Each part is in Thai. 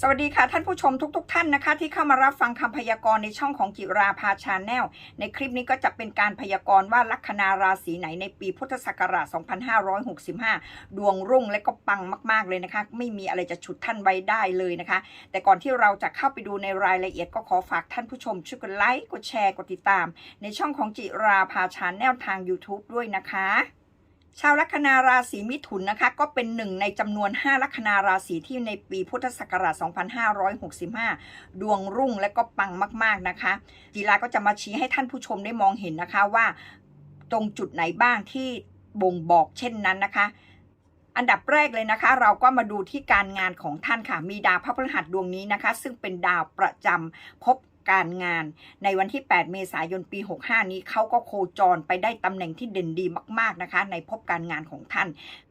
สวัสดีค่ะท่านผู้ชมทุกๆทท่านนะคะ ที่เข้ามารับฟังคำพยากรณ์ในช่องของจิราภาชาแนลในคลิปนี้ก็จะเป็นการพยากรณ์ว่าลัคนาราศีไหนในปีพุทธศักราช 2565 ดวงรุ่งและก็ปังมาก ๆเลยนะคะ ไม่มีอะไรจะฉุดท่านไว้ได้เลยนะคะ แต่ก่อนที่เราจะเข้าไปดูในรายละเอียดก็ขอฝากท่านผู้ชมช่วยกดไลค์กดแชร์กดติดตาม ในช่องของจิราภาชาแนลทาง YouTube ด้วยนะคะ ชาวลัคนาราศีมิถุนนะคะ ก็เป็นหนึ่งในจำนวน 5 ลัคนาราศีที่ในปีพุทธศักราช 2565 ดวงรุ่งและก็ปังมากๆนะคะจีราก็จะมาชี้ให้ท่านผู้ชมได้มองเห็นนะคะว่าตรงจุดไหนบ้างที่บ่งบอกเช่นนั้นนะคะ อันดับแรกเลยนะคะ เราก็มาดูที่การงานของท่านค่ะ มีดาวพระพฤหัสดวงนี้นะคะ ซึ่งเป็นดาวประจำพบ การงาน ในวันที่ 8 เมษายนปี 65 นี้เขาก็โคจรไปได้ตำแหน่งที่เด่นดีมาก ๆนะคะ ในพบการงานของท่าน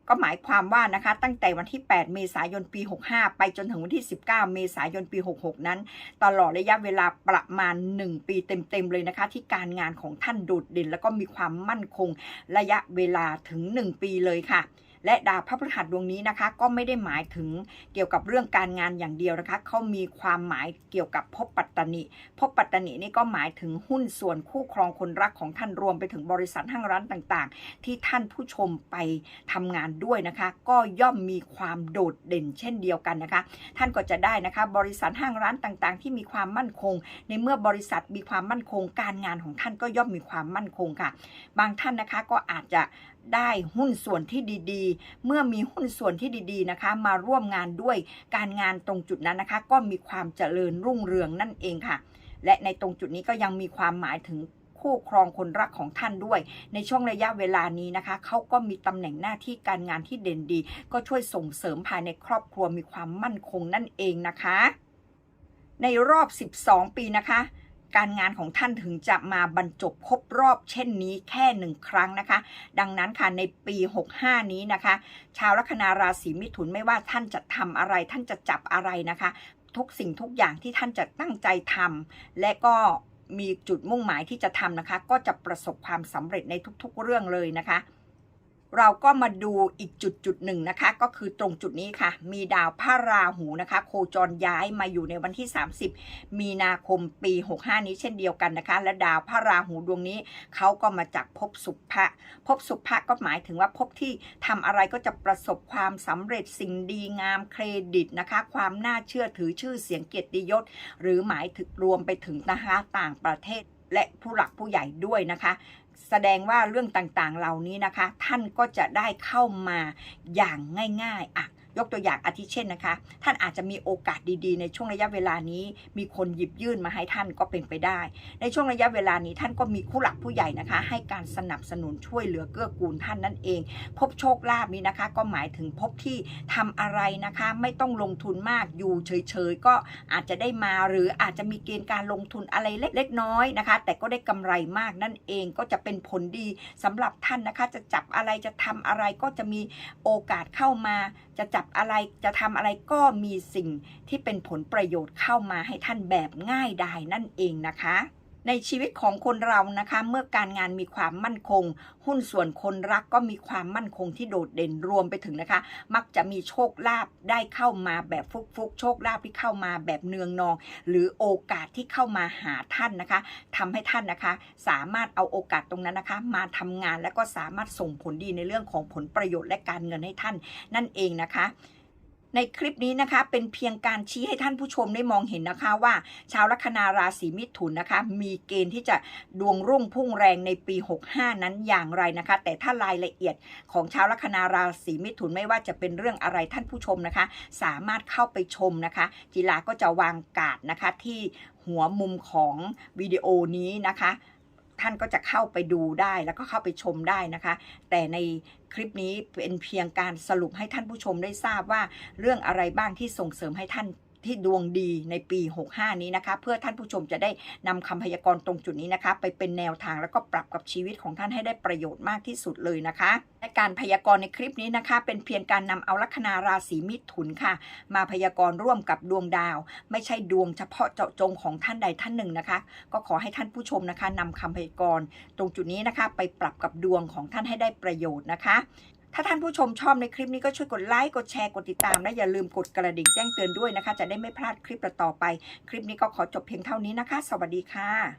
ก็หมายความว่านะคะ ตั้งแต่วันที่ 8 เมษายนปี 65 ไปจนถึงวันที่ 19 เมษายนปี 66 นั้น ตลอดระยะเวลาประมาณ 1 ปีเต็ม ๆ เลยนะคะ ที่การงานของท่านโดดเด่น แล้วก็มีความมั่นคงระยะเวลาถึง 1 ปีเลยค่ะ และดาวพระพฤหัสดวงนี้นะคะ ก็ไม่ได้หมายถึงเกี่ยวกับเรื่องการงานอย่างเดียวนะคะเขามีความหมายเกี่ยวกับภพปัตตนิภพปัตตนินี่ก็หมายถึงหุ้นส่วนคู่ครองคนรักของท่านรวมไปถึงบริษัทห้างร้านต่างๆ ที่ท่านผู้ชมไปทำงานด้วยนะคะ ก็ย่อมมีความโดดเด่นเช่นเดียวกันนะคะ ท่านก็จะได้นะคะ บริษัทห้างร้านต่างๆ ที่มีความมั่นคง ในเมื่อบริษัทมีความมั่นคง การงานของท่านก็ย่อมมีความมั่นคงค่ะ บางท่านนะคะก็อาจจะได้หุ้นส่วนที่ดีๆ เมื่อมีหุ้นส่วนที่ดีๆนะคะ มาร่วมงานด้วยการงานตรงจุดนั้นนะคะ ก็มีความเจริญรุ่งเรืองนั่นเองค่ะ และในตรงจุดนี้ก็ยังมีความหมายถึงคู่ครองคนรักของท่านด้วย ในช่วงระยะเวลานี้นะคะ เขาก็มีตำแหน่งหน้าที่การงานที่เด่นดี ก็ช่วยส่งเสริมภายในครอบครัวมีความมั่นคงนั่นเองนะคะ ในรอบ 12 ปีนะคะ การงานของท่านถึงจะมาบรรจบครบรอบเช่นนี้แค่หนึ่งครั้งนะคะ ดังนั้นค่ะในปี 65 นี้นะคะ ชาวลัคนาราศีมิถุนไม่ว่าท่านจะทำอะไร ท่านจะจับอะไรนะคะ ทุกสิ่งทุกอย่างที่ท่านจะตั้งใจทำและก็มีจุดมุ่งหมายที่จะทำนะคะ ก็จะประสบความสำเร็จในทุกๆเรื่องเลยนะคะ เราก็มาดูอีกจุดจุดหนึ่งนะคะ ก็คือตรงจุดนี้ค่ะ มีดาวพระราหูนะคะ โคจรย้ายมาอยู่ในวันที่ 30 มีนาคมปี 65 นี้เช่นเดียวกันนะคะ และดาวพระราหูดวงนี้เขาก็มาจากภพสุภะภพสุภะก็หมายถึงว่าภพที่ทำอะไรก็จะประสบความสำเร็จสิ่งดีงามเครดิตนะคะ ความน่าเชื่อถือชื่อเสียงเกียรติยศ หรือหมายถึงรวมไปถึงนะคะต่างประเทศ และผู้หลักผู้ใหญ่ด้วยนะคะ แสดงว่าเรื่องต่างๆเหล่านี้นะคะ ท่านก็จะได้เข้ามาอย่างง่ายๆอะ ยกตัวอย่างอาทิเช่นนะคะ ท่านอาจจะมีโอกาสดีๆ ในช่วงระยะเวลานี้ มีคนหยิบยื่นมาให้ท่านก็เป็นไปได้ ในช่วงระยะเวลานี้ท่านก็มีผู้หลักผู้ใหญ่นะคะ ให้การสนับสนุนช่วยเหลือเกื้อกูลท่านนั่นเอง พบโชคลาภนี้นะคะ ก็หมายถึงพบที่ทำอะไรนะคะ ไม่ต้องลงทุนมากอยู่เฉยๆก็อาจจะได้มาหรืออาจจะมีเกณฑ์การลงทุนอะไรเล็กๆน้อยนะคะ แต่ก็ได้กำไรมากนั่นเองก็จะเป็นผลดีสำหรับท่านนะคะ จะจับอะไรจะทำอะไรก็จะมีโอกาสเข้ามาจะจับอะไรจะทำอะไรก็มีสิ่งที่เป็นผลประโยชน์เข้ามาให้ท่านแบบง่ายดายนั่นเองนะคะ ในชีวิตของคนเรานะคะ เมื่อการงานมีความมั่นคง หุ้นส่วนคนรักก็มีความมั่นคงที่โดดเด่นรวมไปถึงนะคะ มักจะมีโชคลาภได้เข้ามาแบบฟุกๆโชคลาภที่เข้ามาแบบเนืองนอง หรือโอกาสที่เข้ามาหาท่านนะคะทำให้ท่านนะคะ สามารถเอาโอกาสตรงนั้นนะคะ มาทำงานและก็สามารถส่งผลดีในเรื่องของผลประโยชน์และการเงินให้ท่านนั่นเองนะคะ ในคลิปนี้นะคะ เป็นเพียงการชี้ให้ท่านผู้ชมได้มองเห็นนะคะว่า ชาวลัคนาราศีมิถุนนะคะ มีเกณฑ์ที่จะดวงรุ่งพุ่งแรงในปี 65 นั้นอย่างไรนะคะ แต่ถ้ารายละเอียดของชาวลัคนาราศีมิถุนไม่ว่าจะเป็นเรื่องอะไรท่านผู้ชมนะคะ สามารถเข้าไปชมนะคะจีลาก็จะวางกาดนะคะที่หัวมุมของวิดีโอนี้นะคะ ท่านก็จะเข้าไปดูได้แล้วก็เข้าไปชมได้นะคะ แต่ในคลิปนี้เป็นเพียงการสรุปให้ท่านผู้ชมได้ทราบว่าเรื่องอะไรบ้างที่ส่งเสริมให้ท่าน ที่ดวงดีในปี 65 นี้นะคะ เพื่อท่านผู้ชมจะได้นำคำพยากรณ์ตรงจุดนี้นะคะ ไปเป็นแนวทางแล้วก็ปรับกับชีวิตของท่านให้ได้ประโยชน์มากที่สุดเลยนะคะ และการพยากรณ์ในคลิปนี้นะคะ เป็นเพียงการนำเอาลัคนาราศีมิถุนค่ะ มาพยากรณ์ร่วมกับดวงดาว ไม่ใช่ดวงเฉพาะเจาะจงของท่านใดท่านหนึ่งนะคะ ก็ขอให้ท่านผู้ชมนะคะนำคำพยากรณ์ตรงจุดนี้นะคะ ไปปรับกับดวงของท่านให้ได้ประโยชน์นะคะ ถ้าท่านผู้ชมชอบในคลิปนี้ก็ช่วยกดไลค์ กดแชร์ กดติดตาม และอย่าลืมกดกระดิ่งแจ้งเตือนด้วยนะคะ จะได้ไม่พลาดคลิปต่อไป คลิปนี้ก็ขอจบเพียงเท่านี้นะคะ สวัสดีค่ะ